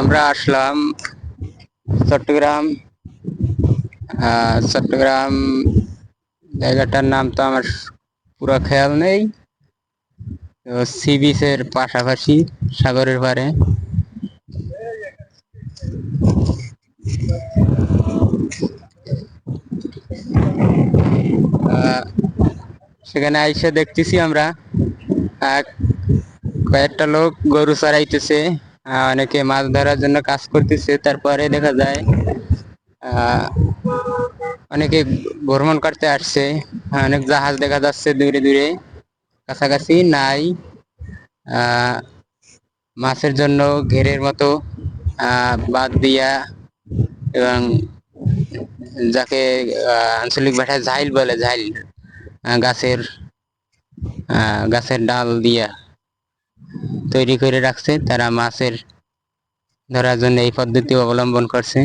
আমরা আসলাম চট্টগ্রাম। চট্টগ্রাম জায়গাটার নাম তো আমার পুরো খেয়াল নেই। তো সি বিচের পাশাপাশি সাগরের পারে সেখানে আইসা দেখতেছি আমরা। কয়েকটা লোক গরু চড়াইতেছে। অনেকে মাছ ধরার জন্য কাজ করতেছে, তারপরে দেখা যায় অনেকে ভ্রমণ করতে আসছে অনেক জাহাজ দেখা যাচ্ছে দূরে দূরে, কাছাকাছি নাই মাছের জন্য ঘেরের মতো বাদ দিয়া এবং যাকে আঞ্চলিক ভাষায় ঝাইল বলে, ঝাইল গাছের গাছের ডাল দিয়া। তৈরি করে রাখছে তারা মাছের ধরার জন্য এই পদ্ধতি অবলম্বন করছে।